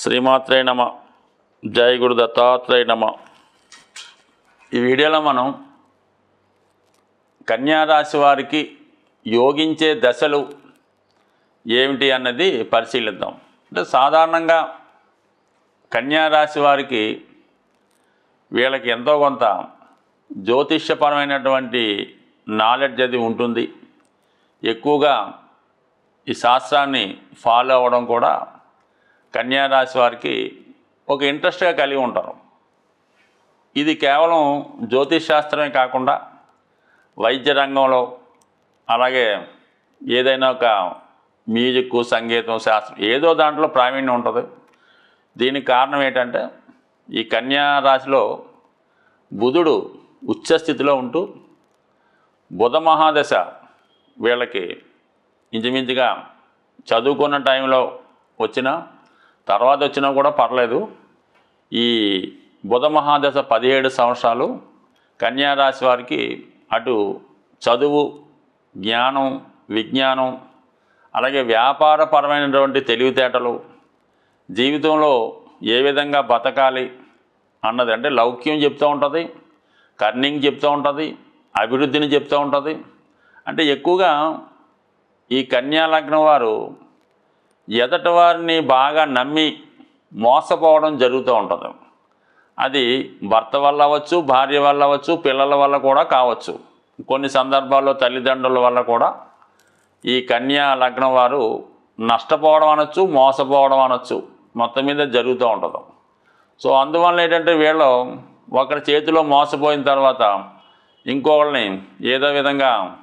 శ్రీమాత్రే నమ. జయ గురు దత్తాత్రేయ నమ. ఈ వీడియోలో మనం కన్యారాశి వారికి యోగించే దశలు ఏమిటి అన్నది పరిశీలిద్దాం. అంటే సాధారణంగా కన్యారాశి వారికి వీళ్ళకి ఎంతో కొంత జ్యోతిష్యపరమైనటువంటి నాలెడ్జ్ అది ఉంటుంది. ఎక్కువగా ఈ శాస్త్రాన్ని ఫాలో అవ్వడం కూడా కన్యారాశి వారికి ఒక ఇంట్రెస్ట్గా కలిగి ఉంటారు. ఇది కేవలం జ్యోతిష్ శాస్త్రమే కాకుండా వైద్య రంగంలో అలాగే ఏదైనా ఒక మ్యూజిక్ సంగీతం శాస్త్రం ఏదో దాంట్లో ప్రావీణ్యం ఉంటుంది. దీనికి కారణం ఏంటంటే ఈ కన్యా రాశిలో బుధుడు ఉచ్చస్థితిలో ఉంటూ బుధ మహాదశ వీళ్ళకి ఇంచుమించుగా చదువుకున్న టైంలో వచ్చినా తర్వాత వచ్చినా కూడా పర్లేదు. ఈ బుధ మహాదశ పదిహేడు సంవత్సరాలు కన్యారాశి వారికి అటు చదువు జ్ఞానం విజ్ఞానం అలాగే వ్యాపారపరమైనటువంటి తెలివితేటలు జీవితంలో ఏ విధంగా బతకాలి అన్నది అంటే లౌక్యం చెప్తూ ఉంటుంది కర్నింగ్ చెప్తూ ఉంటుంది అభివృద్ధిని చెప్తూ ఉంటుంది. అంటే ఎక్కువగా ఈ కన్యా లగ్నం వారు ఎదటి వారిని బాగా నమ్మి మోసపోవడం జరుగుతూ ఉంటుంది. అది భర్త వల్ల అవ్వచ్చు భార్య వల్ల అవ్వచ్చు పిల్లల వల్ల కూడా కావచ్చు. కొన్ని సందర్భాల్లో తల్లిదండ్రుల వల్ల కూడా ఈ కన్యా లగ్నం వారు నష్టపోవడం అనొచ్చు మోసపోవడం అనొచ్చు మొత్తం మీద జరుగుతూ ఉంటుంది. సో అందువల్ల ఏంటంటే వీళ్ళు ఒకరి చేతిలో మోసపోయిన తర్వాత ఇంకొకరిని ఏదో విధంగా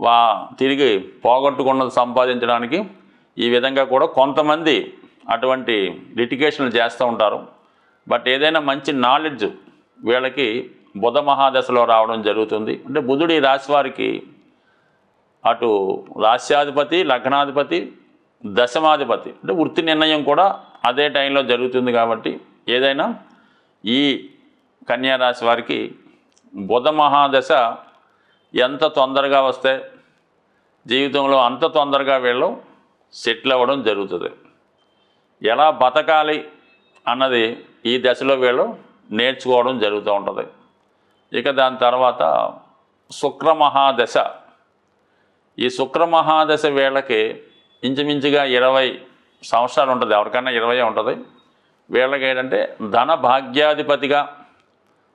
వా తిరిగి పోగొట్టుకున్నది సంపాదించడానికి ఈ విధంగా కూడా కొంతమంది అటువంటి లిటిగేషన్లు చేస్తూ ఉంటారు. బట్ ఏదైనా మంచి నాలెడ్జ్ వీళ్ళకి బుధ మహాదశలో రావడం జరుగుతుంది. అంటే బుధుడు ఈ రాశి వారికి అటు రాశ్యాధిపతి లగ్నాధిపతి దశమాధిపతి అంటే వృత్తి నిర్ణయం కూడా అదే టైంలో జరుగుతుంది కాబట్టి ఏదైనా ఈ కన్యా రాశి వారికి బుధ మహాదశ ఎంత తొందరగా వస్తే జీవితంలో అంత తొందరగా వీళ్ళు సెటిల్ అవ్వడం జరుగుతుంది. ఎలా బతకాలి అన్నది ఈ దశలో వీళ్ళు నేర్చుకోవడం జరుగుతూ ఉంటుంది. ఇక దాని తర్వాత శుక్రమహాదశ. ఈ శుక్రమహాదశ వీళ్ళకి ఇంచుమించుగా ఇరవై సంవత్సరాలు ఉంటుంది. ఎవరికైనా ఇరవై ఉంటుంది. వీళ్ళకి ఏంటంటే ధన భాగ్యాధిపతిగా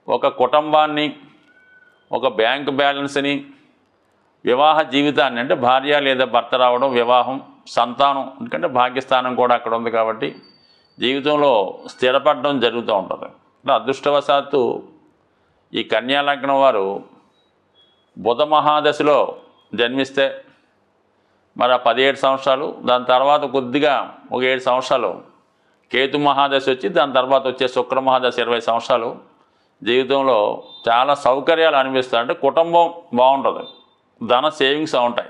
ఒక కుటుంబాన్ని ఒక బ్యాంక్ బ్యాలెన్స్ని వివాహ జీవితాన్ని అంటే భార్య లేదా భర్త రావడం వివాహం సంతానం ఎందుకంటే భాగ్యస్థానం కూడా అక్కడ ఉంది కాబట్టి జీవితంలో స్థిరపడడం జరుగుతూ ఉంటుంది. అంటే అదృష్టవశాత్తు ఈ కన్యాలగ్నం వారు బుధ మహాదశలో జన్మిస్తే మరి ఆ పదిహేడు సంవత్సరాలు దాని తర్వాత కొద్దిగా ఒక ఏడు సంవత్సరాలు కేతు మహాదశ వచ్చి దాని తర్వాత వచ్చే శుక్ర మహాదశ ఇరవై సంవత్సరాలు జీవితంలో చాలా సౌకర్యాలు అనిపిస్తాయి. అంటే కుటుంబం బాగుంటుంది. ధన సేవింగ్స్ ఉంటాయి.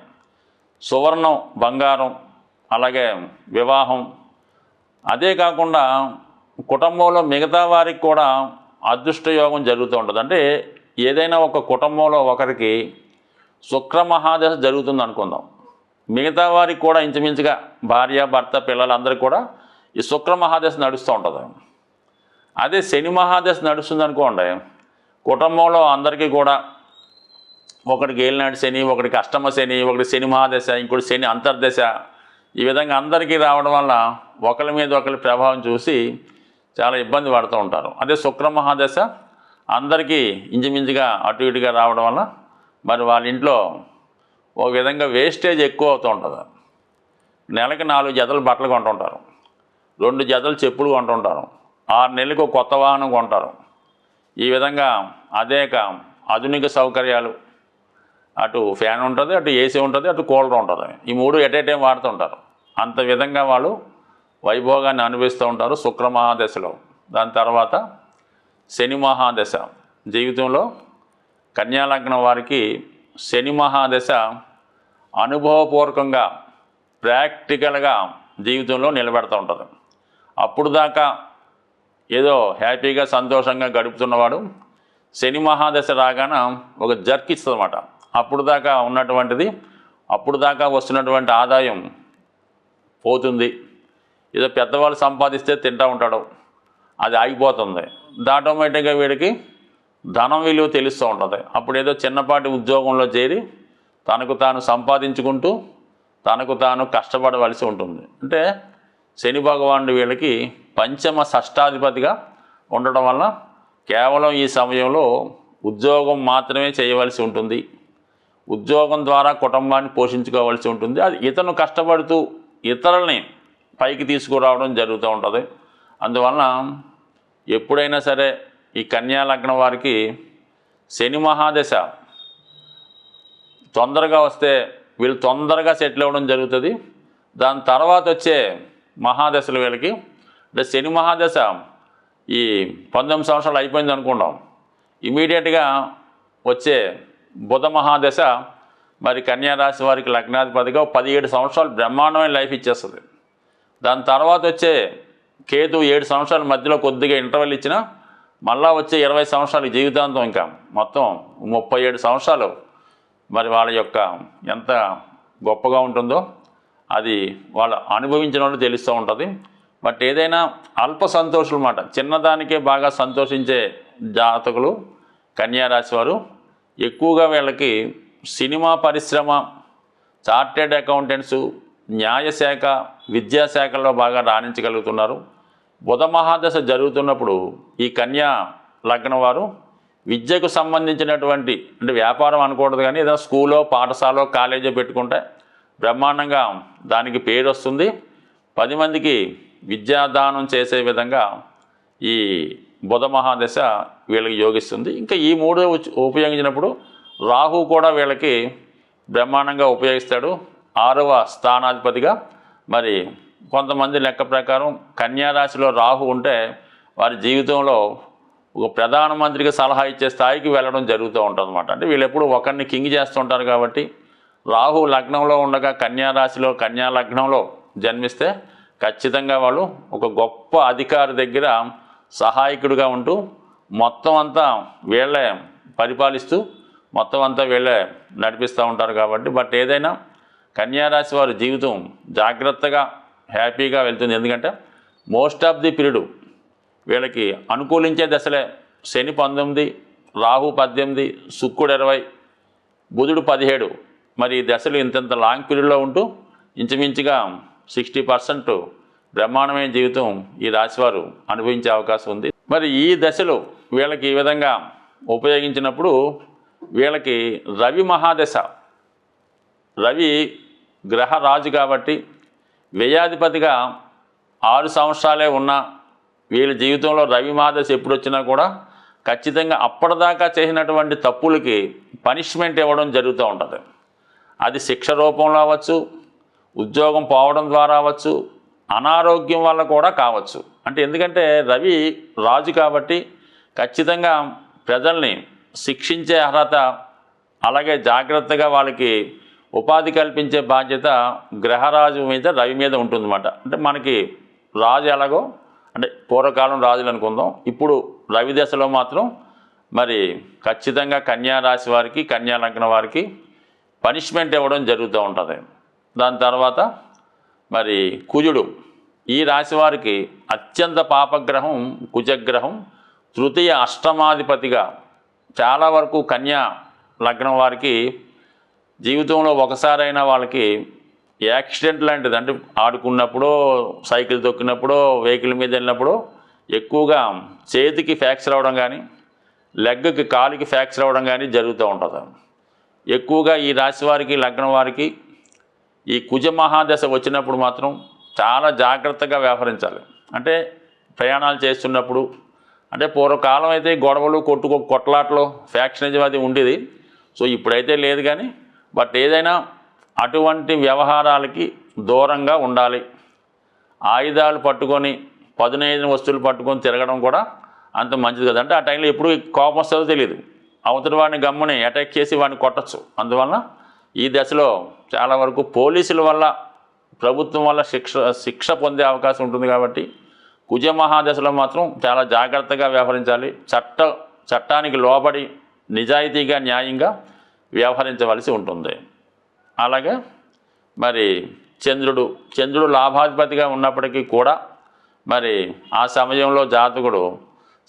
సువర్ణం బంగారం అలాగే వివాహం. అదే కాకుండా కుటుంబంలో మిగతా వారికి కూడా అదృష్ట యోగం జరుగుతూ ఉంటుంది. అంటే ఏదైనా ఒక కుటుంబంలో ఒకరికి శుక్ర మహాదశ జరుగుతుంది అనుకుందాం. మిగతా వారికి కూడా ఇంచుమించుగా భార్య భర్త పిల్లలందరికీ కూడా ఈ శుక్ర మహాదశ నడుస్తూ ఉంటుంది. అదే శని మహాదశ నడుస్తుంది అనుకోండి కుటుంబంలో అందరికీ కూడా ఒకడికి ఏలినాడు శని ఒకడికి అష్టమ శని ఒకటి శని మహాదశ ఇంకోటి శని అంతర్దశ ఈ విధంగా అందరికీ రావడం వల్ల ఒకరి మీద ఒకరి ప్రభావం చూసి చాలా ఇబ్బంది పడుతూ ఉంటారు. అదే శుక్ర మహాదశ అందరికీ ఇంచుమించుగా అటు ఇటుగా రావడం వల్ల మరి వాళ్ళ ఇంట్లో ఒక విధంగా వేస్టేజ్ ఎక్కువ అవుతూ ఉంటుంది. నెలకి నాలుగు జతలు బట్టలు కొంటుంటారు. రెండు జతలు చెప్పులు కొంటుంటారు. ఆరు నెలలకు కొత్త వాహనం కొంటారు. ఈ విధంగా అనేక ఆధునిక సౌకర్యాలు అటు ఫ్యాన్ ఉంటుంది అటు ఏసీ ఉంటుంది అటు కూలర్ ఉంటుంది. ఈ మూడు ఎట్ ఏ టైం వాడుతుంటారు. అంత విధంగా వాళ్ళు వైభోగాన్ని అనుభవిస్తూ ఉంటారు శుక్ర మహాదశలో. దాని తర్వాత శని మహాదశ. జీవితంలో కన్యాలగ్నం వారికి శని మహాదశ అనుభవపూర్వకంగా ప్రాక్టికల్గా జీవితంలో నిలబెడుతూ ఉంటుంది. అప్పుడు దాకా ఏదో హ్యాపీగా సంతోషంగా గడుపుతున్నవాడు శని మహాదశ రాగాన ఒక జర్క్ ఇస్తుందన్నమాట. అప్పుడు దాకా ఉన్నటువంటిది అప్పుడు దాకా వస్తున్నటువంటి ఆదాయం పోతుంది. ఏదో పెద్దవాళ్ళు సంపాదిస్తే తింటూ ఉంటాడు. అది ఆగిపోతుంది. ఆటోమేటిక్గా వీడికి ధనం విలువ తెలుస్తూ ఉంటుంది. అప్పుడు ఏదో చిన్నపాటి ఉద్యోగంలో చేరి తనకు తాను సంపాదించుకుంటూ తనకు తాను కష్టపడవలసి ఉంటుంది. అంటే శని భగవానుడు వీళ్ళకి పంచమ షష్టాధిపతిగా ఉండడం వల్ల కేవలం ఈ సమయంలో ఉద్యోగం మాత్రమే చేయవలసి ఉంటుంది. ఉద్యోగం ద్వారా కుటుంబాన్ని పోషించుకోవాల్సి ఉంటుంది. అది ఇతను కష్టపడుతూ ఇతరుల్ని పైకి తీసుకురావడం జరుగుతూ ఉంటుంది. అందువలన ఎప్పుడైనా సరే ఈ కన్యా లగ్నం వారికి శని మహాదశ తొందరగా వస్తే వీళ్ళు తొందరగా సెటిల్ అవ్వడం జరుగుతుంది. దాని తర్వాత వచ్చే మహాదశలు వీళ్ళకి. అంటే శని మహాదశ ఈ పంతొమ్మిది సంవత్సరాలు అయిపోయింది అనుకుంటాం. ఇమీడియట్గా వచ్చే బుధ మహాదశ మరి కన్యారాశి వారికి లగ్నాధిపతిగా పదిహేడు సంవత్సరాలు బ్రహ్మాండమైన లైఫ్ ఇచ్చేస్తుంది. దాని తర్వాత వచ్చే కేతు ఏడు సంవత్సరాల మధ్యలో కొద్దిగా ఇంటర్వెల్ ఇచ్చినా మళ్ళా వచ్చే ఇరవై సంవత్సరాలు జీవితాంతం ఇంకా మొత్తం ముప్పై ఏడు సంవత్సరాలు మరి వాళ్ళ యొక్క ఎంత గొప్పగా ఉంటుందో అది వాళ్ళు అనుభవించిన వాళ్ళు తెలుస్తూ ఉంటుంది. బట్ ఏదైనా అల్ప సంతోషం మాట చిన్నదానికే బాగా సంతోషించే జాతకులు కన్యారాశి వారు ఎక్కువగా వీళ్ళకి సినిమా పరిశ్రమ చార్టెడ్ అకౌంటెంట్స్ న్యాయశాఖ విద్యాశాఖల్లో బాగా రాణించగలుగుతున్నారు. బుధ మహాదశ జరుగుతున్నప్పుడు ఈ కన్యా లగ్నం వారు విద్యకు సంబంధించినటువంటి అంటే వ్యాపారం అనకూడదు కానీ ఏదైనా స్కూలో పాఠశాల కాలేజీ పెట్టుకుంటే బ్రహ్మాండంగా దానికి పేరు వస్తుంది. పది మందికి విద్యాదానం చేసే విధంగా ఈ బుధ మహాదశ వీళ్ళకి యోగిస్తుంది. ఇంకా ఈ మూడు ఉపయోగించినప్పుడు రాహు కూడా వీళ్ళకి బ్రహ్మాండంగా ఉపయోగిస్తాడు. ఆరవ స్థానాధిపతిగా. మరి కొంతమంది లెక్క ప్రకారం కన్యా రాశిలో రాహు ఉంటే వారి జీవితంలో ఒక ప్రధానమంత్రికి సలహా ఇచ్చే స్థాయికి వెళ్ళడం జరుగుతూ ఉంటుంది అనమాట అంటే వీళ్ళు ఎప్పుడు ఒకరిని కింగ్ చేస్తుంటారు కాబట్టి రాహు లగ్నంలో ఉండగా కన్యా రాశిలో కన్యా లగ్నంలో జన్మిస్తే ఖచ్చితంగా వాళ్ళు ఒక గొప్ప అధికారి దగ్గర సహాయకుడిగా ఉంటూ మొత్తం అంతా వీళ్ళే పరిపాలిస్తూ మొత్తం అంతా వీళ్ళే నడిపిస్తూ ఉంటారు కాబట్టి బట్ ఏదైనా కన్యారాశి వారి జీవితం జాగ్రత్తగా హ్యాపీగా వెళ్తుంది. ఎందుకంటే మోస్ట్ ఆఫ్ ది పీరియడ్ వీళ్ళకి అనుకూలించే దశలే. శని పంతొమ్మిది రాహు పద్దెనిమిది శుక్రుడు ఇరవై బుధుడు పదిహేడు. మరి ఈ దశలు ఇంతంత లాంగ్ పీరియడ్లో ఉంటూ ఇంచుమించుగా సిక్స్టీ పర్సెంట్ బ్రహ్మాండమైన జీవితం ఈ రాశివారు అనుభవించే అవకాశం ఉంది. మరి ఈ దశలు వీళ్ళకి ఈ విధంగా ఉపయోగించినప్పుడు వీళ్ళకి రవి మహాదశ. రవి గ్రహ రాజు కాబట్టి వ్యయాధిపతిగా ఆరు సంవత్సరాలే ఉన్న వీళ్ళ జీవితంలో రవి మహాదశ ఎప్పుడు వచ్చినా కూడా ఖచ్చితంగా అప్పటిదాకా చేసినటువంటి తప్పులకి పనిష్మెంట్ ఇవ్వడం జరుగుతూ ఉంటుంది. అది శిక్ష రూపంలో అవ్వచ్చు ఉద్యోగం పోవడం ద్వారా అవ్వచ్చు అనారోగ్యం వల్ల కూడా కావచ్చు. అంటే ఎందుకంటే రవి రాజు కాబట్టి ఖచ్చితంగా ప్రజల్ని శిక్షించే అర్హత అలాగే జాగ్రత్తగా వాళ్ళకి ఉపాధి కల్పించే బాధ్యత గ్రహరాజు మీద రవి మీద ఉంటుందన్నమాట. అంటే మనకి రాజు ఎలాగో అంటే పూర్వకాలం రాజులు అనుకుందాం. ఇప్పుడు రవి దశలో మాత్రం మరి ఖచ్చితంగా కన్యా రాశి వారికి కన్యా లగ్న వారికి పనిష్మెంట్ ఇవ్వడం జరుగుతూ ఉంటుంది. దాని తర్వాత మరి కుజుడు ఈ రాశి వారికి అత్యంత పాపగ్రహం కుజగ్రహం తృతీయ అష్టమాధిపతిగా చాలా వరకు కన్యా లగ్నం వారికి జీవితంలో ఒకసారైనా వాళ్ళకి యాక్సిడెంట్ లాంటిది అంటే ఆడుకున్నప్పుడు సైకిల్ తొక్కినప్పుడు వెహికల్ మీద వెళ్ళినప్పుడు ఎక్కువగా చేతికి ఫ్యాక్చర్ అవ్వడం కానీ లెగ్కి కాలికి ఫ్యాక్చర్ అవ్వడం కానీ జరుగుతూ ఉంటుంది. ఎక్కువగా ఈ రాశి వారికి లగ్నం వారికి ఈ కుజ మహాదశ వచ్చినప్పుడు మాత్రం చాలా జాగ్రత్తగా వ్యవహరించాలి. అంటే ప్రయాణాలు చేస్తున్నప్పుడు అంటే పూర్వకాలం అయితే గొడవలు కొట్టుకో కొట్లాటలు ఫ్యాక్షనిజం అది ఉండేది. సో ఇప్పుడైతే లేదు కానీ బట్ ఏదైనా అటువంటి వ్యవహారాలకి దూరంగా ఉండాలి. ఆయుధాలు పట్టుకొని పదునైదు వస్తువులు పట్టుకొని తిరగడం కూడా అంత మంచిది కదా. అంటే ఆ టైంలో ఎప్పుడు కోపం వస్తుందో తెలియదు. అవతల వాడిని గమ్ముని అటాక్ చేసి వాడిని కొట్టచ్చు. అందువల్ల ఈ దశలో చాలా వరకు పోలీసుల వల్ల ప్రభుత్వం వల్ల శిక్ష శిక్ష పొందే అవకాశం ఉంటుంది కాబట్టి కుజ మహాదశలో మాత్రం చాలా జాగ్రత్తగా వ్యవహరించాలి. చట్ట చట్టానికి లోబడి నిజాయితీగా న్యాయంగా వ్యవహరించవలసి ఉంటుంది. అలాగే మరి చంద్రుడు చంద్రుడు లాభాధిపతిగా ఉన్నప్పటికీ కూడా మరి ఆ సమయంలో జాతకుడు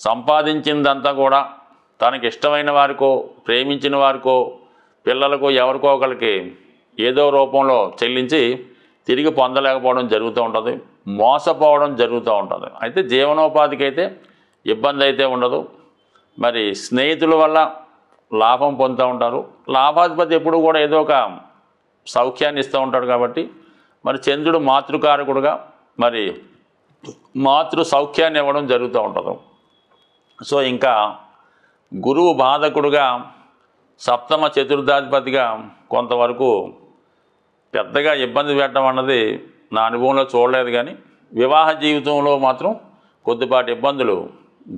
సంపాదించిందంతా కూడా తనకి ఇష్టమైన వారికో ప్రేమించిన వారికో పిల్లలకు ఎవరికో ఒకరికి ఏదో రూపంలో చెల్లించి తిరిగి పొందలేకపోవడం జరుగుతూ ఉంటుంది. మోసపోవడం జరుగుతూ ఉంటుంది. అయితే జీవనోపాధికి అయితే ఇబ్బంది అయితే ఉండదు. మరి స్నేహితుల వల్ల లాభం పొందుతూ ఉంటారు. లాభాధిపతి ఎప్పుడు కూడా ఏదో ఒక సౌఖ్యాన్ని ఇస్తూ ఉంటాడు కాబట్టి మరి చంద్రుడు మాతృకారకుడుగా మరి మాతృ సౌఖ్యాన్ని ఇవ్వడం జరుగుతూ ఉంటుంది. సో ఇంకా గురువు బాధకుడుగా సప్తమ చతుర్థాధిపతిగా కొంతవరకు పెద్దగా ఇబ్బంది పెట్టడం అన్నది నా అనుభవంలో చూడలేదు కానీ వివాహ జీవితంలో మాత్రం కొద్దిపాటి ఇబ్బందులు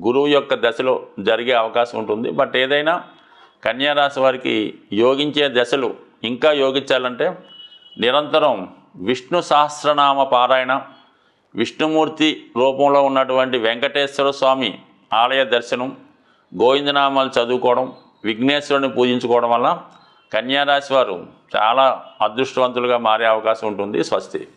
గురువు యొక్క దశలో జరిగే అవకాశం ఉంటుంది. బట్ ఏదైనా కన్యారాశి వారికి యోగించే దశలు ఇంకా యోగించాలంటే నిరంతరం విష్ణు సహస్రనామ పారాయణ విష్ణుమూర్తి రూపంలో ఉన్నటువంటి వెంకటేశ్వర స్వామి ఆలయ దర్శనం గోవిందనామాలు చదువుకోవడం విఘ్నేశ్వరుని పూజించుకోవడం వల్ల కన్యారాశి వారు చాలా అదృష్టవంతులుగా మారే అవకాశం ఉంటుంది. స్వస్తి.